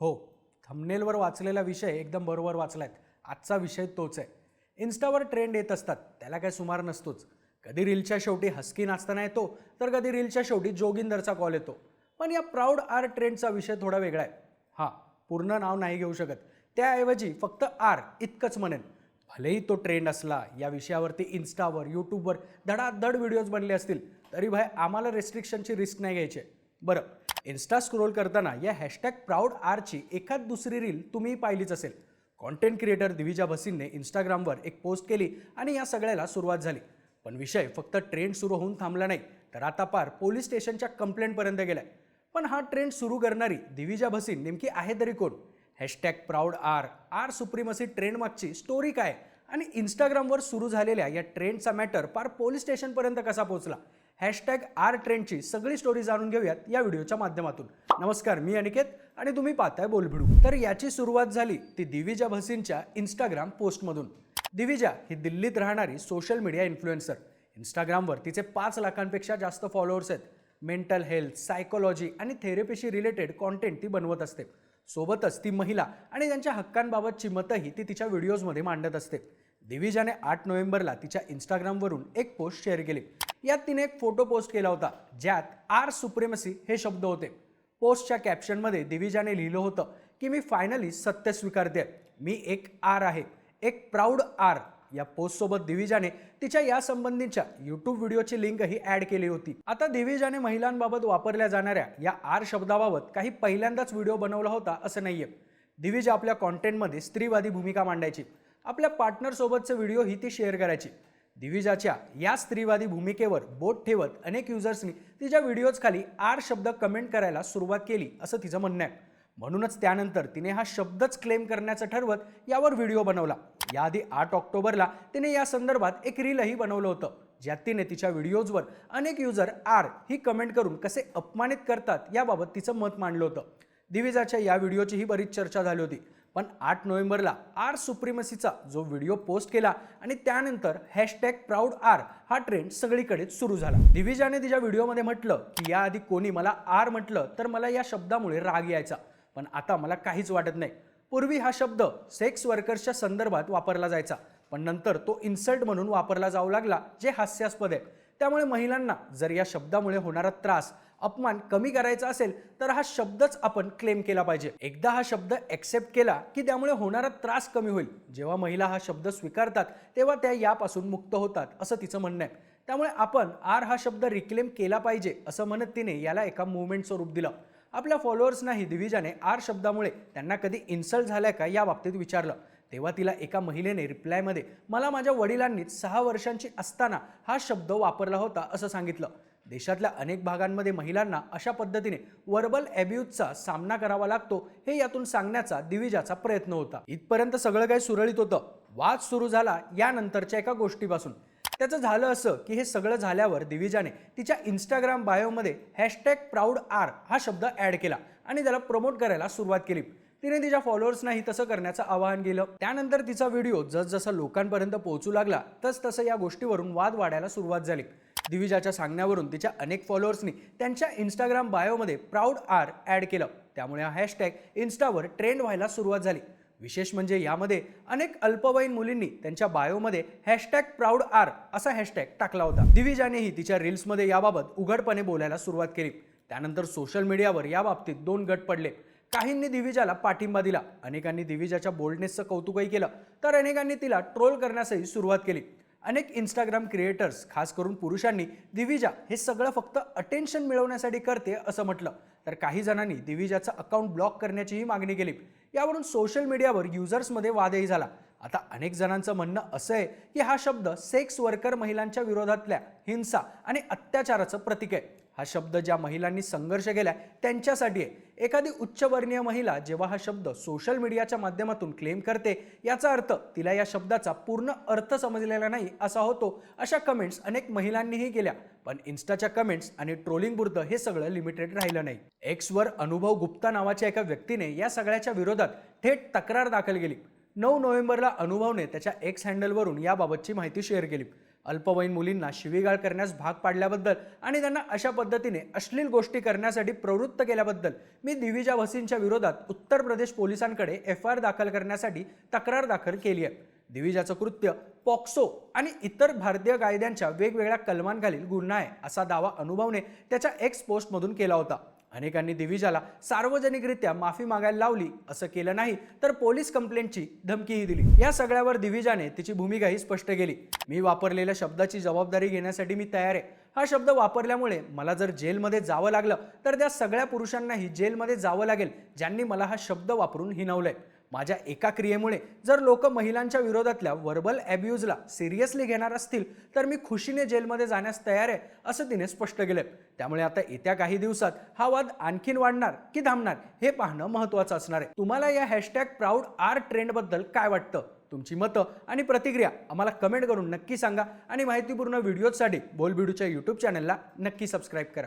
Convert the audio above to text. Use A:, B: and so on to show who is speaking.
A: हो थंबनेलवर वाचलेला विषय एकदम बरोबर वाचलायत. आजचा विषय तोच आहे. इन्स्टावर ट्रेंड येत असतात. त्याला काय सुमार नसतोच. कधी रीलच्या शेवटी हस्की नाचताना येतो तर कधी रीलच्या शेवटी जोगिंदरचा कॉल येतो. पण या प्राऊड आर ट्रेंडचा विषय थोडा वेगळा आहे. हां पूर्ण नाव नाही घेऊ शकत. त्याऐवजी फक्त आर इतकंच म्हणेन. भलेही तो ट्रेंड असला या विषयावरती इन्स्टावर यूट्यूबवर धडाधड व्हिडिओज बनले असतील तरी भाई आम्हाला रेस्ट्रिक्शनची रिस्क नाही घ्यायची बरं. इन्स्टा स्क्रोल करताना या हॅशटॅग प्राऊड आरची एखाद दुसरी रील तुम्ही पाहिलीच असेल. कॉन्टेंट क्रिएटर दिविजा भसीनने इंस्टाग्रामवर एक पोस्ट केली आणि या सगळ्याला सुरुवात झाली. पण विषय फक्त ट्रेंड सुरू होऊन थांबला नाही तर आता पार पोलीस स्टेशनच्या कंप्लेंटपर्यंत गेलाय. पण हा ट्रेंड सुरू करणारी दिविजा भसीन नेमकी आहे तरी कोण? Hashtag proud R R supremacy trend मागची स्टोरी काय? आणि इंस्टाग्रामवर सुरू झालेल्या या ट्रेंडचा मॅटर पार पोलीस स्टेशनपर्यंत कसा पोहोचला? हॅशटॅग आर ट्रेंडची सगळी स्टोरी जाणून घेऊयात या व्हिडिओच्या माध्यमातून. नमस्कार मी अनिकेत आणि तुम्ही पाहताय बोलभिडू. तर याची सुरुवात झाली ती दिविजा भसीनच्या इंस्टाग्राम पोस्टमधून दिविजा ही दिल्लीत राहणारी सोशल मीडिया इन्फ्लुएन्सर इंस्टाग्रामवर तिचे पाच लाखांपेक्षा जास्त फॉलोअर्स आहेत. मेंटल हेल्थ सायकोलॉजी आणि थेरपीशी रिलेटेड कॉन्टेंट ती बनवत असते. सोबतच ती महिला आणि त्यांच्या हक्कांबाबतची मतंही ती तिच्या व्हिडिओजमध्ये मांडत असते. दिविजाने आठ नोव्हेंबरला तिच्या इंस्टाग्रामवरून एक पोस्ट शेअर केली. यात तिने एक फोटो पोस्ट केला होता ज्यात आर सुप्रेमसी हे शब्द होते. पोस्टच्या कॅप्शनमध्ये दिविजाने लिहिलं होतं की मी फायनली सत्य स्वीकारते मी एक आर आहे. एक प्राऊड आर. या पोस्टसोबत दिविजाने तिच्या या संबंधीच्या युट्यूब व्हिडिओची लिंकही ऍड केली होती. आता दिविजाने महिलांबाबत वापरल्या जाणाऱ्या या आर शब्दाबाबत काही पहिल्यांदाच व्हिडिओ बनवला होता असं नाहीये. दिविजा आपल्या कॉन्टेंटमध्ये स्त्रीवादी भूमिका मांडायची. आपल्या पार्टनरसोबतचे व्हिडिओही ती शेअर करायची. दिविजाच्या या स्त्रीवादी भूमिकेवर बोट ठेवत अनेक युजर्सनी तिच्या व्हिडिओज खाली आर शब्द कमेंट करायला सुरुवात केली असं तिचं म्हणणं आहे. म्हणूनच त्यानंतर तिने हा शब्दच क्लेम करण्याचं ठरवत यावर व्हिडिओ बनवला. याआधी आठ ऑक्टोबरला तिने या संदर्भात एक रीलही बनवलं होतं ज्यात तिने तिच्या व्हिडिओजवर अनेक युजर आर ही कमेंट करून कसे अपमानित करतात याबाबत तिचं मत मांडलं होतं. दिविजाच्या या व्हिडिओचीही बरीच चर्चा झाली होती. पण आठ नोव्हेंबरला आर सुप्रीमसीचा जो व्हिडिओ पोस्ट केला आणि त्यानंतर हॅशटॅग प्राऊड आर हा ट्रेंड सगळीकडेच सुरू झाला. दिविजाने तिच्या व्हिडिओमध्ये म्हटलं की याआधी कोणी मला आर म्हटलं तर मला या शब्दामुळे राग यायचा. पण आता मला काहीच वाटत नाही. पूर्वी हा शब्द सेक्स वर्कर्सच्या संदर्भात वापरला जायचा. पण नंतर तो इन्सल्ट म्हणून वापरला जाऊ लागला जे हास्यास्पद आहे. त्यामुळे महिलांना जर या शब्दामुळे होणारा त्रास अपमान कमी करायचा असेल तर हा शब्दच आपण क्लेम केला पाहिजे. एकदा हा शब्द ॲक्सेप्ट केला की त्यामुळे होणारा त्रास कमी होईल. जेव्हा महिला हा शब्द स्वीकारतात तेव्हा त्या यापासून मुक्त होतात असं तिचं म्हणणं आहे. त्यामुळे आपण आर हा शब्द रिक्लेम केला पाहिजे असं म्हणत तिने याला एका मुवमेंटचं रूप दिलं. आपल्या फॉलोअर्सनाही दिविजाने आर शब्दामुळे त्यांना कधी इन्सल्ट झालाय का या बाबतीत विचारलं. तेव्हा तिला एका महिलेने रिप्लायमध्ये मला माझ्या वडिलांनीच सहा वर्षांची असताना हा शब्द वापरला होता असं सांगितलं. देशातल्या अनेक भागांमध्ये महिलांना अशा पद्धतीने वर्बल ॲब्यूजचा सामना करावा लागतो हे यातून सांगण्याचा दिविजाचा प्रयत्न होता. इथपर्यंत सगळं काही सुरळीत होतं. वाद सुरू झाला यानंतरच्या एका गोष्टीपासून. त्याचं झालं असं की हे सगळं झाल्यावर दिविजाने तिच्या इंस्टाग्राम बायोमध्ये हॅशटॅग प्राऊड आर हा शब्द ॲड केला आणि त्याला प्रमोट करायला सुरुवात केली. तिने तिच्या फॉलोअर्सनाही तसं करण्याचं आवाहन केलं. त्यानंतर तिचा व्हिडिओ जसजसा लोकांपर्यंत पोहोचू लागला तस तसं या गोष्टीवरून वाद वाढायला सुरुवात झाली. दिविजाच्या सांगण्यावरून तिच्या अनेक फॉलोअर्सनी त्यांच्या इंस्टाग्राम बायोमध्ये प्राऊड आर ॲड केलं. त्यामुळे हा हॅशटॅग इन्स्टावर ट्रेंड व्हायला सुरुवात झाली. विशेष म्हणजे यामध्ये अनेक अल्पवयीन मुलींनी त्यांच्या बायोमध्ये हॅशटॅग प्राऊड आर असा हॅशटॅग टाकला होता. दिविजानेही तिच्या रील्समध्ये याबाबत उघडपणे बोलायला सुरुवात केली. त्यानंतर सोशल मीडियावर या बाबतीत दोन गट पडले. काहींनी दिविजाला पाठिंबा दिला. अनेकांनी दिविजाच्या बोल्डनेसचं कौतुकही केलं. तर अनेकांनी तिला ट्रोल करण्यासही सुरुवात केली. अनेक इंस्टाग्राम क्रिएटर्स खास करून पुरुषांनी दिविजा हे सगळं फक्त अटेन्शन मिळवण्यासाठी करते असं म्हटलं. तर काही जणांनी दिविजाचं अकाउंट ब्लॉक करण्याचीही मागणी केली. यावरून सोशल मीडियावर युजर्समध्ये वादही झाला. आता अनेक जणांचं म्हणणं असं आहे की हा शब्द सेक्स वर्कर महिलांच्या विरोधातल्या हिंसा आणि अत्याचाराचं प्रतीक आहे. हा शब्द ज्या महिलांनी संघर्ष केलाय त्यांच्यासाठी आहे. एखादी उच्चवर्णीय महिला जेव्हा हा शब्द सोशल मीडियाच्या माध्यमातून क्लेम करते याचा अर्थ तिला या शब्दाचा पूर्ण अर्थ समजलेला नाही असा होतो. अशा कमेंट्स अनेक महिलांनीही केल्या पण इन्स्टाच्या कमेंट्स आणि ट्रोलिंग हे सगळं लिमिटेड राहिलं नाही. एक्सवर अनुभव गुप्ता नावाच्या एका व्यक्तीने या सगळ्याच्या विरोधात थेट तक्रार दाखल केली. नऊ नोव्हेंबरला अनुभवने त्याच्या एक्स हँडलवरून याबाबतची माहिती शेअर केली. अल्पवयीन मुलींना शिवीगाळ करण्यास भाग पाडल्याबद्दल आणि त्यांना अशा पद्धतीने अश्लील गोष्टी करण्यासाठी प्रवृत्त केल्याबद्दल मी दिविजा वसींच्या विरोधात उत्तर प्रदेश पोलिसांकडे एफ आय आर दाखल करण्यासाठी तक्रार दाखल केली आहे. दिविजाचं कृत्य पॉक्सो आणि इतर भारतीय कायद्यांच्या वेगवेगळ्या कलमांखालील गुन्हा आहे असा दावा अनुभवने त्याच्या एक्स पोस्टमधून केला होता. अनेकांनी दिविजाला सार्वजनिकरित्या माफी मागायला लावली असं केलं नाही तर पोलीस कंप्लेंटची धमकीही दिली. या सगळ्यावर दिविजाने तिची भूमिकाही स्पष्ट केली. मी वापरलेल्या शब्दाची जबाबदारी घेण्यासाठी मी तयार आहे. हा शब्द वापरल्यामुळे मला जर जेलमध्ये जावं लागलं तर त्या सगळ्या पुरुषांनाही जेलमध्ये जावं लागेल ज्यांनी मला हा शब्द वापरून हिनवलंय माझ्या एका क्रियेमुळे जर लोक महिलांच्या विरोधातल्या वर्बल ॲब्यूजला सिरियसली घेणार असतील तर मी खुशीने जेलमध्ये जाण्यास तयार आहे असं तिने स्पष्ट केलं त्यामुळे आता येत्या काही दिवसात हा वाद आणखीन वाढणार की थांबणार हे पाहणं महत्त्वाचं असणार आहे. तुम्हाला या हॅशटॅग प्राऊड आर ट्रेंडबद्दल काय वाटतं? तुमची मतं आणि प्रतिक्रिया आम्हाला कमेंट करून नक्की सांगा आणि माहितीपूर्ण व्हिडिओजसाठी बोलबिडूच्या यूट्यूब चॅनलला नक्की सबस्क्राईब करा.